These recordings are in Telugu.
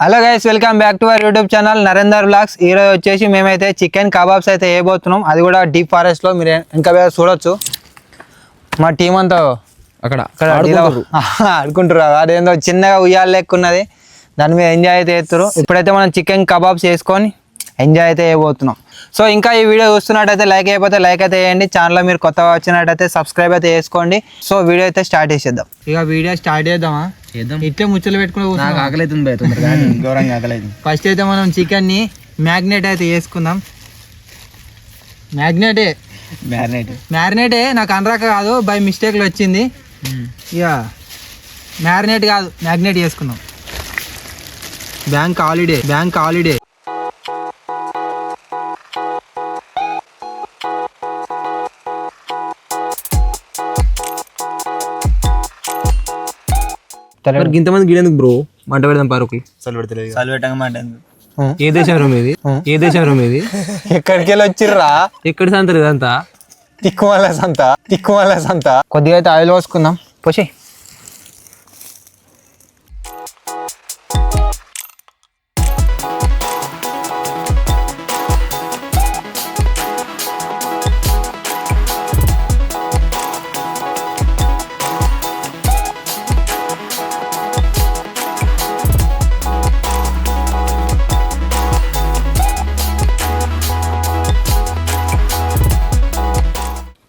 Hello guys welcome back to our YouTube channel Narender blogs ఈ రోజు వచ్చేసి మేమైతే చికెన్ కబాబ్స్ అయితే వేయబోతున్నాం. అది కూడా డీప్ ఫారెస్ట్లో మీరు ఇంకా వేరే చూడొచ్చు. మా టీం అంతా అక్కడ అక్కడ ఆడుకుంటారు అదేందో చిన్నగా ఉయ్యాల లెక్క ఉన్నది. దాని మీద ఎంజాయ్ అయితే చేస్తారు ఇప్పుడైతే మనం చికెన్ కబాబ్స్ వేసుకొని ఎంజాయ్ అయితే చేయబోతున్నాం సో ఇంకా ఈ వీడియో చూస్తున్నట్టయితే లైక్ అయిపోతే లైక్ అయితే వేయండి ఛానల్ మీరు కొత్తగా వచ్చినట్టయితే సబ్స్క్రైబ్ అయితే చేసుకోండి సో వీడియో అయితే స్టార్ట్ చేసేద్దాం. ఇక వీడియో స్టార్ట్ చేద్దామా? చేద్దాం. ఇట్లే ముచ్చలు పెట్టుకుని నాకు ఆకలి అవుతుంది భయ తొందరగా. ఘోరంగా ఆకలి అవుతుంది ఫస్ట్ అయితే మనం చికెన్ని మ్యాగ్నేట్ అయితే చేసుకుందాం. మ్యాగ్నేటే మ్యారినేట్ మ్యారినేటే నాకు అనరాక కాదు బై మిస్టేక్లో వచ్చింది. ఇక మ్యారినేట్ కాదు మ్యాగ్నేట్ చేసుకుందాం. బ్యాంక్ హాలిడే బ్యాంక్ హాలిడే మరి ఇంతమంది గిడేందుకు బ్రో? మంట పెడదాం పారుకి చలి పెడతలేదు చలి పెట్టంగా ఏ దేశం రూమ్ ఇది ఏ దేశం రూమ్ ఇది? ఎక్కడికి వెళ్ళి వచ్చిర్రా? ఎక్కడ సంతరు ఇదంతా? తిక్కుమల సంత తిక్కుమల సంత. కొద్దిగా అయితే ఆయిల్ పోసుకుందాం. పోసి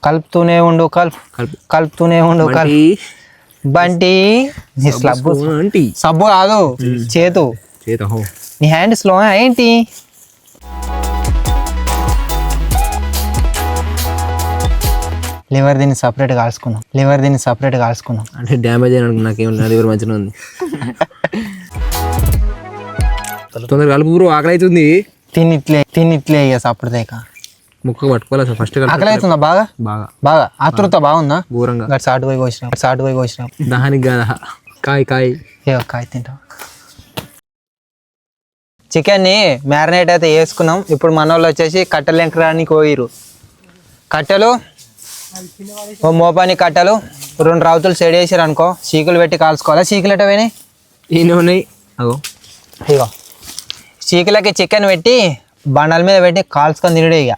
కలుపుతూనే ఉండు కలుపు. కలుపు. కలుపుతూనే ఉండు కలుపు. బంటి నీ స్లబ్బు ఆంటీ. సబ్బు కాదు చేతు నీ హ్యాండ్ స్లో ఏంటి? లివర్ దీన్ని సపరేట్ కాల్చుకుందాం. లివర్ దీన్ని సపరేట్ కాల్చుకుందాం. అంటే డ్యామేజ్ అయిన నాకేం లేదు ఎవరు మంచిగా ఉంది. తొందరగా కలుపు బ్రో ఆకలి అవుతుంది తిని ఇట్లే తిని ఇట్లే ఇక. సపరేట్ ముక్క పట్టుకోవాలి అసలు ఫస్ట్ ఆకలి అవుతుందా? బాగా? బాగా. బాగా? ఆతృత బాగుందా? ఘోరంగా. సాటు పోయి కోసినాం సాటు పోయి కోసినాం. దానికి కాదా? కాయ్ కాయ్. ఏ కాయ తింటాం. చికెన్ని మ్యారినేట్ అయితే వేసుకున్నాం ఇప్పుడు మన వాళ్ళు వచ్చేసి కట్టెలు ఎంకరానికి పోయిరు కట్టెలు ఓ మోపాని కట్టెలు రెండు రావుతులు సెడ్ చేసారు అనుకో చీకులు పెట్టి కాల్చుకోవాలా? చీకులు ఎట్ట పోయినాయి? ఈయన ఉన్నాయి. అగో. ఇగో. చీకులకి చికెన్ పెట్టి బండల మీద పెట్టి కాల్చుకొని తినడే ఇక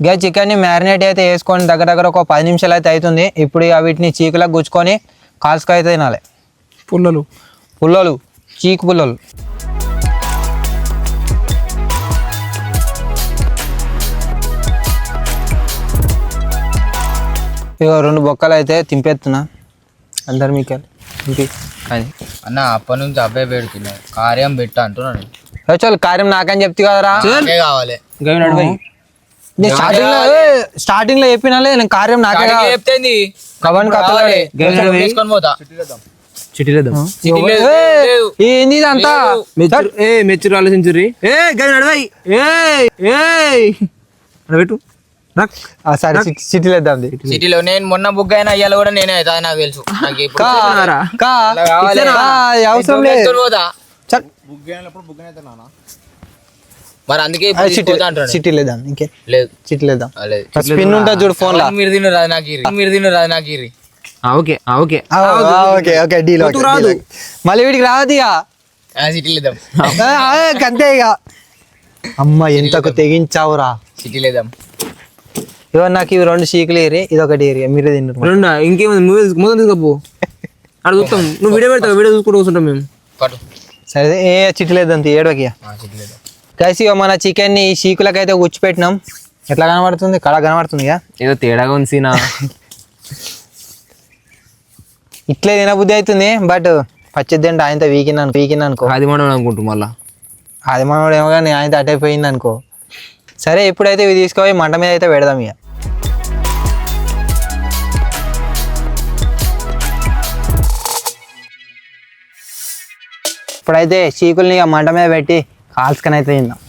ఇక చికెన్ని మ్యారినేట్ అయితే వేసుకొని దగ్గర దగ్గర ఒక పది నిమిషాలు అయితే అవుతుంది. ఇప్పుడు ఇక వీటిని చీకులకు గుచ్చుకొని కాల్చుకు అయితే తినాలి. పుల్లలు. పుల్లలు చీకు పుల్లలు. ఇక రెండు బొక్కలు అయితే తింపేస్తున్నా. అందరు మీకు తింపి. అది. అన్న అప్పటి నుంచి అబ్బాయి పెడుతున్నాయి కార్యం పెట్ట అంటున్నాను ఏ చాలు కార్యం నాకని చెప్తే కదరా? నాకే కావాలి. గవి నడిపోయి. నేను స్టార్టింగ్లో స్టార్టింగ్లో చెప్పినాలే నేను కార్యం నాకే. చెప్తేంది కవన్ తీసుకొని పోతా. ఏంది ఇదంతా? మెచ్యూర్ ఏ మెచ్యూర్ ఆలోచించుర్రి. ఏ గవి నడవాయి ఏ ఏ. పెట్టు. రక్. ఆ, సరే సిటీ- సిటీలో వేద్దాం. సిటీలో నేను మొన్న బుక్ అయినా అయ్యాల కూడా నేనే అవుతా నాకు తెలుసు. నాకు ఇప్పుడు కా చెప్తున్నారా? కా అలా కావాలి. కా, అవసరం లేదు. మరి అందుకే సిటీ సిటీలో వేద్దాం ఇంకే. లేదు ఆ, లేదు స్పిన్ ఉంటుంది చూడు ఫోన్లో మీరు తిను రాదు నాకు ఇరి మీరు తిను రాదు నాకు ఇరి ఆ, ఓకే ఆ, ఓకే. ఓకే ఓకే డీల్ రాదు. మళ్ళీ వీడికి రాదు ఇక. ఆ, ఆ, అంతే ఇక. అమ్మ ఎంతకు తెగించావురా? సిటీలో ఇద్దాం ఇవో నాకు ఇవి రెండు చీకులు ఏరి ఇది ఒకటి ఏరి మీరే తిన్నారు రెండు? ఇంకేముంది? మూవీ మొత్తం తీసుకోపో. అక్కడ చూస్తాం. నువ్వు వీడియో పెడతావు? వీడియో చూసుకుంటూ కూర్చుంటాం మేము. సరే ఏ చిట్లు వేద్దాం ఏడవకి ఆ, సిటీలో ఇద్దాం కలిసి మన చికెన్ని ఈ చీకులకైతే అయితే గుచ్చిపెట్టినాం. ఎట్లా కనబడుతుంది? కళ కనబడుతుంది ఇక. ఏదో తేడాగా ఉంది సీనా. ఇట్లే తినబుద్ధి అవుతుంది బట్ పచ్చిద్ది అంటే ఆయనతో వీకినాను వీకినా అనుకో అది మనం అనుకుంటాం మళ్ళా. అది మనోడు ఏమో కానీ ఆయనతో అటే పోయింది అనుకో సరే ఇప్పుడైతే ఇవి తీసుకుపోయి మంట మీద అయితే పెడదాం ఇక. ఇప్పుడైతే చీకుల్ని ఇక మంట మీద పెట్టి ఆల్స్కన్ అయితే తిందాం.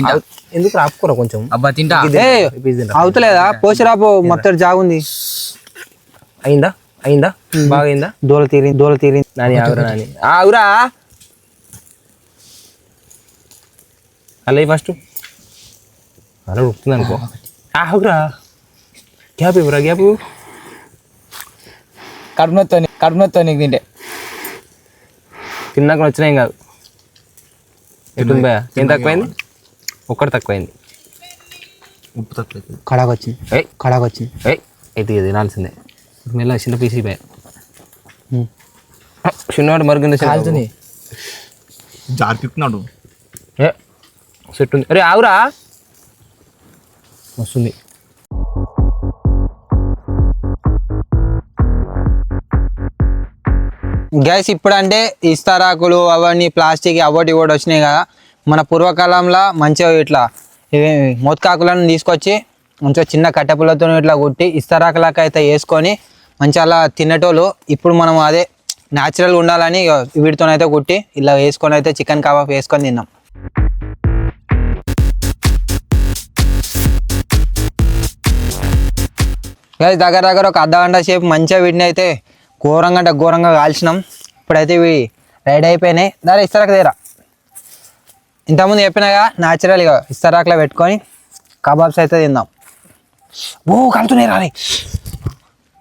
తింటా. ఎందుకు రాపుకోరా కొంచెం? అబ్బా తింటా. అవుతలేదా? పోసిరాపో మొత్తం జాగుంది. అయిందా? అయిందా? బాగా అయిందా దూల తీరి దూల తీరి. నాని ఆగురా నాని. ఆగురా. అలా ఫస్ట్ అలా ఉడుకుతుంది అనుకో. ఆగురా. గ్యాప్ ఇవ్వరా గ్యాప్. కడుపునొత్తో కడుపునొత్తో నీకు తింటే. తిన్నాక వచ్చినాయి కాదు. ఎటుంది భయ ఏం తక్కువైంది? ఒక్కటి తక్కువైంది. ఉప్పు తక్కువ కడాకు వచ్చింది ఏయ్. కడాకు వచ్చింది ఏయ్ అయితే ఇది తినాల్సిందే. మెల్ల చిన్న పీసీ భయ చిన్నవాడు మరుగుంది కాలుతుంది జారిపిస్తున్నాడు ఏ చెట్టు ఉంది. అరే ఆగురా. వస్తుంది. గ్యాస్ ఇప్పుడు అంటే ఇస్తారాకులు అవన్నీ ప్లాస్టిక్ అవటి ఇవ్వటి వచ్చినాయి కదా. మన పూర్వకాలంలో మంచిగా ఇట్లా ఇవి మోత్కాకులను తీసుకొచ్చి మంచిగా చిన్న కట్టెపులతో ఇట్లా కుట్టి ఇస్తారాకులకు వేసుకొని మంచిగా అలా తినేటోళ్ళు ఇప్పుడు మనం అదే న్యాచురల్ ఉండాలని వీటితోనైతే కుట్టి ఇలా వేసుకొని అయితే చికెన్ కబాబ్ వేసుకొని తిన్నాం. దగ్గర దగ్గర ఒక అర్ధ గంట సేపు మంచిగా వీటిని అయితే ఘోరంగా అంటే ఘోరంగా కాల్చినాం. ఇప్పుడైతే ఇవి రెడీ అయిపోయినాయి. దాని ఇస్తారా తీరా. ఇంతకుముందు చెప్పినాగా న్యాచురల్ ఇక ఇస్తారాకులో పెట్టుకొని కబాబ్స్ అయితే తిందాం. ఓ కలుతున్నాయి రాని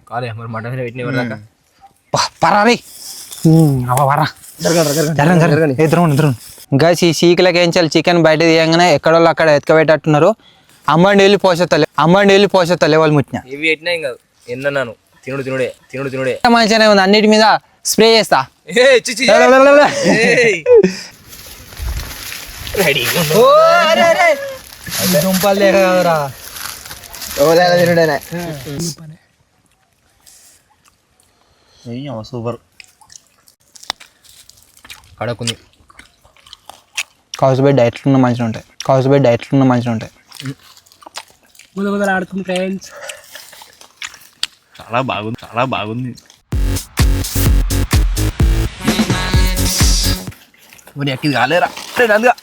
కాలే మరి మటన్ పెట్టిన ఎవరిదాకా పరారి ఇంకా ఈ సీకులకి ఏం చాలి చికెన్ బయట తీయంగానే ఎక్కడో అక్కడ ఎత్తుకబెట్టట్టున్నారు అమ్మండి వెళ్ళి పోషత్తలే అమ్మండి వెళ్ళి పోషత్తలే వాళ్ళు ముట్టిన. ఇవి పెట్టినా ఎన్నన్నాను? తినుడు తినుడే తినుడు తినుడే. మంచిగానే ఉంది అన్నిటి మీద స్ప్రే చేస్తా. సూపర్. కడకుంది కౌస్ బెడ్ డైట్లు ఉన్న మంచిగా ఉంటాయి. కౌస్ బెడ్ డైట్లు ఉన్న మంచిగా ఉంటాయి. చాలా బాగుంది చాలా బాగుంది. మరి ఎక్కిది కాలేరా? అందుగా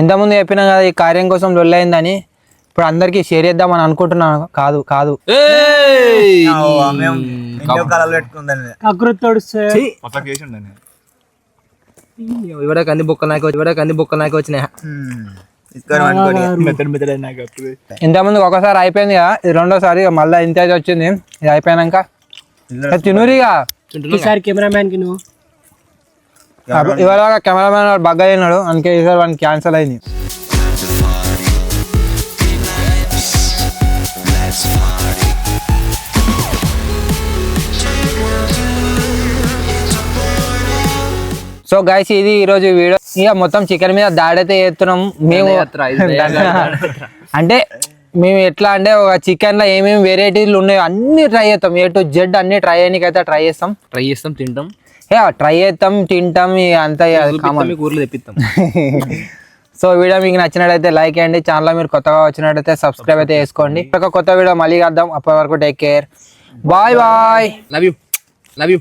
ఇంతకుముందు చెప్పినా కదా ఈ కార్యం కోసం లొల్లైందని. ఇప్పుడు అందరికీ షేర్ చేద్దామని అనుకుంటున్నాను. కాదు కాదు. ఇవిడ కంది బొక్క నాకు ఇవిడ కంది బొక్క నాకు వచ్చినాయి? ఇంతకుముందు ఒకసారి అయిపోయింది కదా ఇది రెండోసారి ఇక మళ్ళీ ఇంత వచ్చింది. ఇది అయిపోయాక తినురిగా ఈసారి కెమెరామ్యాన్కి నువ్వు ఇవాళ కెమెరామెన్ వాడు బగ్గ అయినాడు అందుకే ఈసారి వాడిని క్యాన్సిల్ అయింది. సో గైస్ ఇది ఈరోజు వీడియో. ఇక మొత్తం చికెన్ మీద దాడైతే చేస్తున్నాం. మేము అంటే మేము ఎట్లా అంటే ఒక చికెన్లో ఏమేమి వెరైటీలు ఉన్నాయో అన్ని ట్రై చేస్తాం. ఏ టు జెడ్ అన్ని ట్రై అయితే ట్రై చేస్తాం. ట్రై చేస్తాం తింటాం. ఏ ట్రై చేస్తాం తింటాం అంతా ఊర్లో తెప్పిస్తాం. సో వీడియో మీకు నచ్చినట్టయితే లైక్ చేయండి. ఛానల్ మీరు కొత్తగా వచ్చినట్టయితే సబ్స్క్రైబ్ అయితే చేసుకోండి. ఒక కొత్త వీడియో మళ్ళీ కద్దాం అప్పటి వరకు take care bye bye love you love you